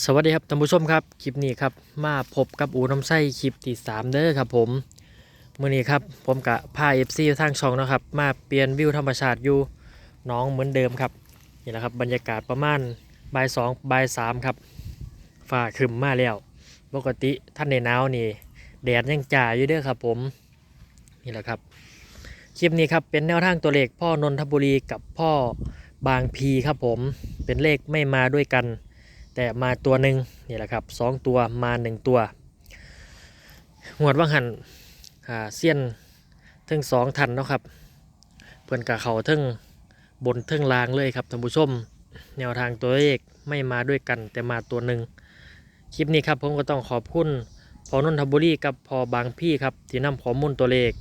สวัสดีครับท่านผู้ชมครับคลิปนี้ครับมาพบกับอูน้ำไส้คลิปที่3เด้อครับผมมื่อนี้ครับผมกับพาเอฟซีทางช่องนะครับมาเปลี่ยนวิวธรรมชาติอยู่น้องเหมือนเดิมครับนี่แหละครับบรรยากาศประมาณบ่ายสองบ่ายสามครับฝ่าครึมมาแล้วปกติท่านในหนาวนี่แดดยังจ่าอยู่เด้อครับผมนี่แหละครับคลิปนี้ครับเป็นแนวทางตัวเลขพ่อนนทบุรีกับพ่อบางพีครับผมเป็นเลขไม่มาด้วยกัน แต่มาตัวหนึ่งนี่แหละครับสองตัวมาหนึ่งตัวหวดว่างหันเซียนทั้งสองทันเนาะครับเพื่อนกับเขาทั้งบนทั้งลางเลยครับท่านผู้ชม แนวทางตัวเลขไม่มาด้วยกันแต่มาตัวหนึ่งคลิปนี้ครับผมก็ต้องขอบคุณพอนนทบุรีกับพอบางพี่ครับที่นำข้อมูลตัวเลข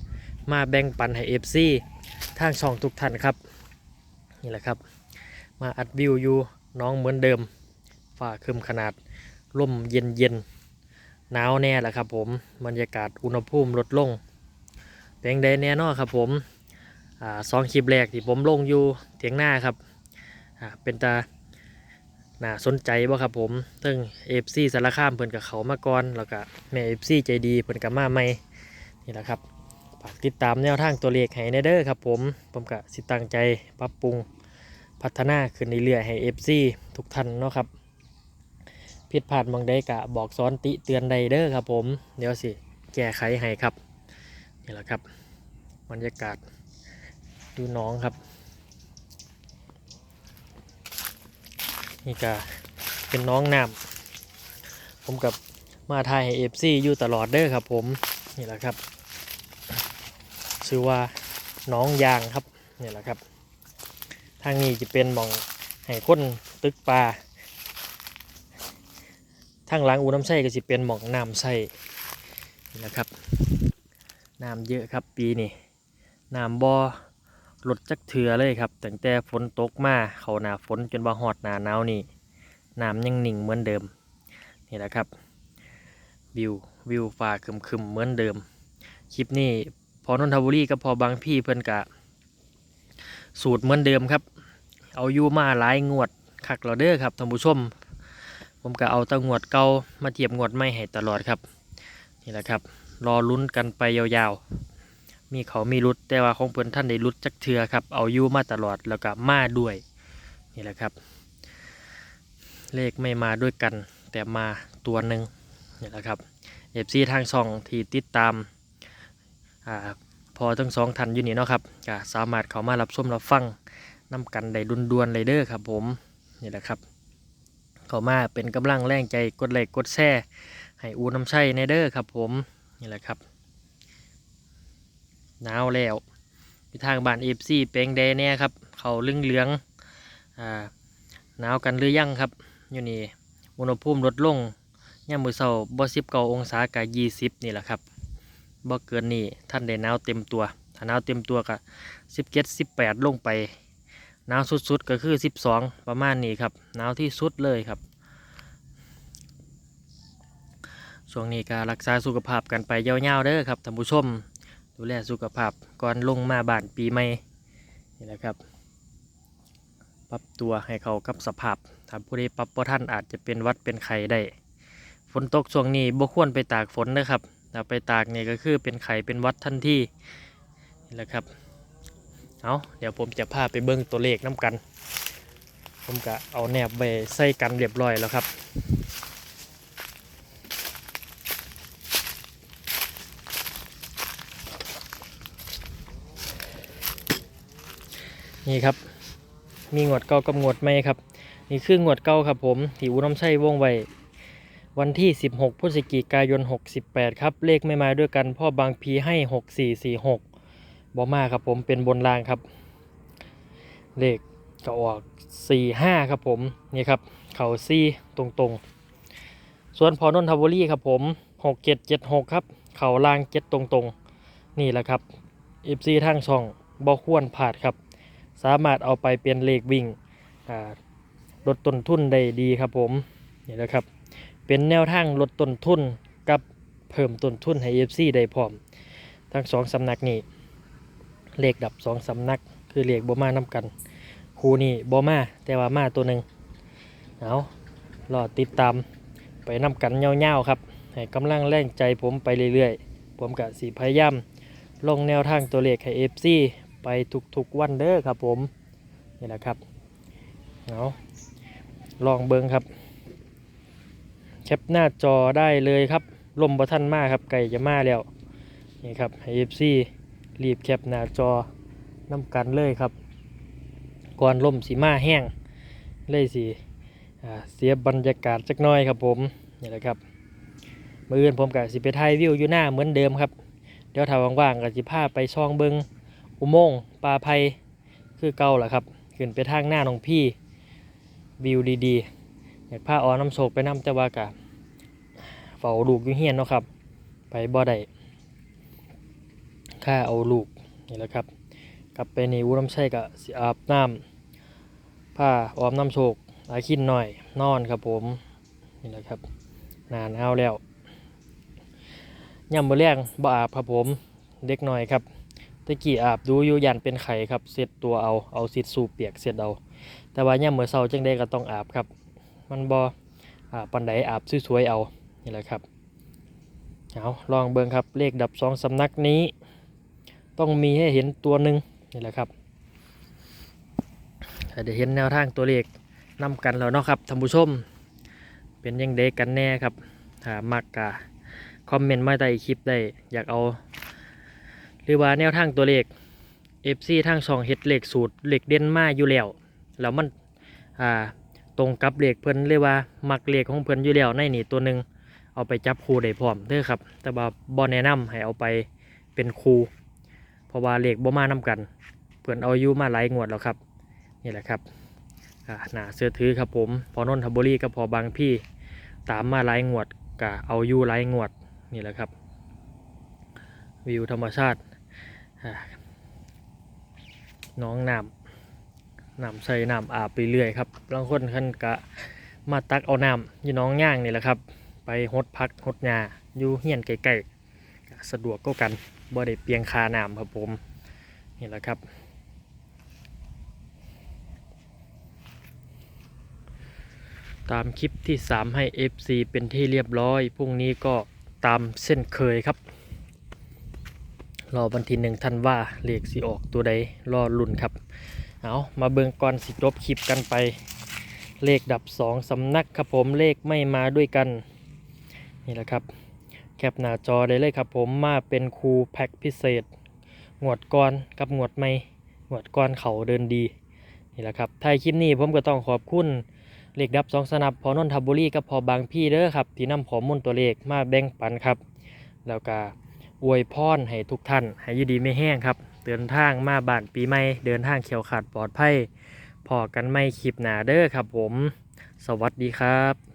มาแบ่งปันให้เอฟซีทางช่องทุกท่านครับ นี่แหละครับ มาอัดวิวอยู่น้องเหมือนเดิม ฟ้าคึมขนาดลมเย็นเย็นหนาวแน่แหละครับผมบรรยากาศอุณหภูมิลดลงแปลงใดแน่นอนครับผมอสองคลิปแรกที่ผมลงอยู่เถียงหน้าครับเป็นตาน่าสนใจบ่ครับผมซึ่งเอฟซีสารคามเพิ่นกับเขามาก่อนแล้วก็แม่เอฟซีใจดีเพิ่นกับมาใหม่นี่แหละครับฝากติดตามแนวทางตัวเลขให้แน่เด้อครับผมผมก็สิตั้งใจปรับปรุงพัฒนาขึ้นเรื่อยๆให้ FC ทุกท่านเนาะครับ ผิดพลาดบางใดกะบอกซ้อนติเตือนใดเด้อครับผม เดี๋ยวสิแก้ไขให้ครับนี่แหละครับบรรยากาศดูน้องครับ นี่ก็เป็นน้องน้ำผมกับมาทายให้เอฟซีอยู่ตลอดเด้อครับผมนี่แหละครับชื่อว่าน้องยางครับนี่แหละครับ ทางนี้จะเป็นหมองให้คนตึกปลา ทางหลังอูน้ำใส่ก็สิเป็นหมองน้ำใส่นี่นะครับน้ำเยอะครับปีนี้น้ำบ่อลดจักเถือเลยครับตั้งแต่ฝนตกมาเขาหนาฝนจนบ่ฮอดหนาหนาวนี่น้ำยังหนิ่งเหมือนเดิมนี่แหละครับวิววิวฟ้าครึมๆเหมือนเดิม คลิปนี้พอนนทบุรีกับพอบางพี่เพิ่อนกะ สูตรเหมือนเดิมครับ เอาอยู่มาหลายงวดคักเราเด้อครับท่านผู้ชม ผมก็เอาตะงวดเก่ามาเทียบงวดใหม่ให้ตลอดครับ นี่แหละครับ รอลุ้นกันไปยาวๆ มีเขามีรุดแต่ว่าของเพื่อนท่านได้รุดจักเทือครับ เอายู่มาตลอดแล้วก็มาด้วย นี่แหละครับ เลขไม่มาด้วยกัน แต่มาตัวหนึ่งนี่แหละครับเอฟซีทางช่องที่ติดตามอ่าพอทั้งสองทันอยู่นี่เนาะครับก็สามารถเข้ามารับชมรับฟังนำกันได้ดุนดวนเลยเด้อครับผมนี่แหละครับ เข้ามาเป็นกำลังแรงใจกดไลค์กดแชร์ให้อูน้ำใช่ในเด้อครับผมนี่แหละครับหนาวแล้วที่ทางบ้านเอฟซีเปลงแดเนี่ยครับเขาเลืองเหลืองอ่าหนาวกันหรือยังครับ อยู่นี่อุณหภูมิลดลงย่ามือเศร้าบ่สิบเก้าองศากับยี่สิบนี่แหละครับบ่เกินนี่ท่านได้หนาวเต็มตัวถ้าหนาวเต็มตัวก็สิบเจ็ดสิบแปดลงไป หนาวสุดๆก็คือ 12 ประมาณนี้ครับหนาวที่สุดเลยครับช่วงนี้ก็รักษาสุขภาพกันไปยาวๆเด้อครับท่านผู้ชม ดูแลสุขภาพก่อนลงมาบ้านปีใหม่นี่แหละครับ ปรับตัวให้เขากับสภาพถ้าผู้ใดปรับบ่ทันอาจจะเป็นวัดเป็นไข้ได้ฝนตกช่วงนี้บ่ควรไปตากฝนนะครับถ้าไปตากนี่ก็คือเป็นไข้เป็นวัดทันทีนี่แหละครับ เอาเดี๋ยวผมจะพาไปเบิ้งตัวเลขน้ำกัน ผมก็เอาแนบไปใส่กันเรียบร้อยแล้วครับ นี่ครับ มีงวดเก่ากับงวดใหม่ครับ นี่คืองวดเก่าครับผมที่อูน้ำใช่วงไว้วันที่ 16 พฤศจิกายน 68 ครับ เลขไม่มาด้วยกัน พ่อบางพีให้ 6446 บอมาครับผมเป็นบนรางครับ เลขก็ออกสี่ห้าครับผมนี่ครับเขาซี่ตรงตรงๆส่วนพอนนทบุรีครับผมหกเจ็ดเจ็ดหกครับ เขาลางเจ็ดตรงตรงๆ นี่แหละครับเอฟซีทางช่องบอควรผ่าดครับ สามารถเอาไปเป็นเลขวิ่งลดต้นทุนได้ดีครับผมนี่แหละครับ เป็นแนวทางลดต้นทุนกับเพิ่มต้นทุนให้เอฟซีได้พร้อม ทั้งสองสำนักนี้ เลขดับสองสำนัก คือเลขบอมาน้ำกันคูนี่บอมาแต่ว่ามาตัวหนึ่งเอารอติดตามไปนำกันเงาๆครับให้กำลังแรงใจผมไปเรื่อยๆ ผมกะสีพยายามลงแนวทางตัวเลขให้ FC ไปทุกๆวันเด้อครับผมนี่แหละครับเอาลองเบิงครับ แคปหน้าจอได้เลยครับลมบะท่านมากครับไก่จะมาแล้วนี่ครับให้ FC รีบแคปหน้าจอน้ำกันเลยครับก่อนลมสีมาแห้งเลยสิเสียบรรยากาศจักน้อยครับผมนี่แหละครับมืออื่นผมกับสิไปถ่ายวิวอยู่หน้าเหมือนเดิมครับ เดี๋ยวถ้าว่างๆก็สิพาไปช่องเบิงอุโมงค์ปลาไพคือเก่าแหละครับขึ้นไปทางหน้าน้องพี่วิวดีๆอยากพาออน้ำโศกไปน้ำแต่ว่ากะเฝ้าลูกอยู่เฮียนเนาะครับ ไปบ่อได้ ค่าเอาลูกนี่แหละครับ กลับไปนี่วุ้น้ำใช่กะสิอาบน้ำผ้าออมน้ำโชกหลาขินหน่อยนอนครับผมนี่แหละครับนานเอาแล้วย่ำมือแรงบ่อาบครับผมเด็กหน่อยครับตะกี้อาบดูอยู่ยันเป็นไข่ครับเสร็จตัวเอาเอาสิทสูบเปียกเสร็จเอาแต่ว่าย่ำมือเศร้าจังได้ก็ต้องอาบครับ มันบ่อาบปันไดอาบสวยๆเอานี่แหละครับเอาลองเบิ่งครับเลขดับสองสำนักนี้ ต้องมีให้เห็นตัวหนึ่งนี่แหละครับถ้าได้เห็นแนวทางตัวเลขนำกันแล้วเนาะครับท่านผู้ชม เป็นยังเด็กกันแน่ครับถ้ามักกะคอมเมนต์มาใต้คลิปได้อยากเอา หรือว่าแนวทางตัวเลข FC ทางช่องเฮ็ดเลขสูตรเลขเด่นมาอยู่แล้วแล้วมันอ่าตรงกับเลขเพิ่นเรียกว่ามักเลขของเพิ่นอยู่แล้วในนี่ตัวหนึ่งเอาไปจับคู่ได้พร้อมเด้อครับ แต่ว่าบ่แนะนำให้เอาไปเป็นครู เพราะว่าเลขบ่มานํกัน เพื่อนเอาอายุมาหลายงวดแล้วครับนี่แหละครับอ่าหนาเสื้อถือครับผมพอนนทบุรีกับพอบางพี่ตามมาหลายงวดกะเอาอยู่หลายงวดนี่แหละครับ วิวธรรมชาติอ่าน้องน้ำน้ำใส่น้ำอาบไปเรื่อยครับบางคนขันกะมาตักเอาน้ำอยู่น้องย่างนี่แหละครับ ไปหดพักหดหญ้าอยู่เฮียนใกล้ๆสะดวกก็กัน บ่ได้เปลียงคาน้ำครับผมนี่แหละครับ ตามคลิปที่ 3 ให้ FC เป็นที่เรียบร้อยพรุ่งนี้ก็ตามเส้นเคยครับ รอวันที่หนึ่งท่านว่าเลขสิออกตัวใดรอลุ่นครับ เอามาเบิ่งก่อนสิจบคลิปกันไป เลขดับ 2สำนักครับผมเลขไม่มาด้วยกัน นี่แหละครับ แคปหน้าจอได้เลยครับผมมาเป็นครูแพ็กพิเศษงวดก้อนกับงวดไม่งวดก้อนเขาเดินดีนี่แหละครับท้ายคลิปนี้ผมก็ต้องขอบคุณเลขดับสองสนับพอนนทบุรีกับพอบางพี่เด้อครับ ที่นำข้อมูลตัวเลขมาแบ่งปันครับ แล้วก็อวยพรให้ทุกท่าน ให้ยูดีไม่แห้งครับ เดินทางมาบ้านปีใหม่ เดินทางเขียวขาดปลอดภัยพอกันไม่คลิปหนาเด้อครับผม สวัสดีครับ